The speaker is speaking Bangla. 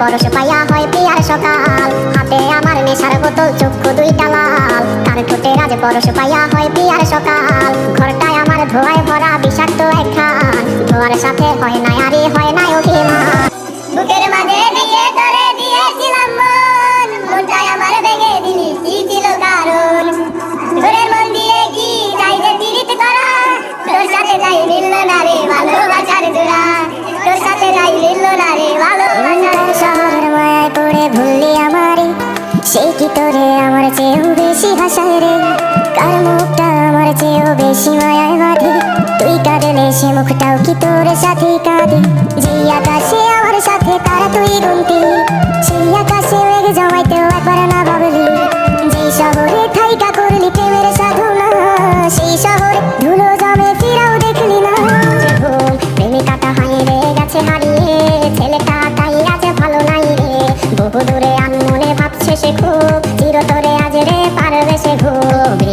পরশ পাইয়া হয় প্রিয়ার সকাল। হাতে আমার নেশার বোতল, চক্ষু দুইটা লাল। কার ঠোঁটে রাজ পরশ পাইয়া হয় প্রিয়ার সকাল। ঘরটায় আমার ধোয়ায় ভরা বিষাক্ত একখান। ধোয়ার সাথে হয় না আরে হয় না অভিমান। সে কি তোরে, আমার চেয়েও বেশি হাসায় রে। কার মুখটা আমার চেয়েও বেশি মায়ায় বাঁধে? তুই কাঁদলে সে মুখটাও কি তোর সাথে কাঁদে? যে আকাশে আমার সাথে তারা তুই গুনতি, সেই আকাশে মেঘ জমাইতেও একবার না ভাবলি। যে শহরে থাইকা করলি প্রেমের সাধনা, সেই শহরে ধুলো জমে ফিরাও দেখলি না। প্রেমিকাটা হাই গেছে হারিয়ে, ছেলেটা তাই আছে ভালো নাই রে। বহু দূরে চিরতরে আজ রে পারবে সে ঘুম।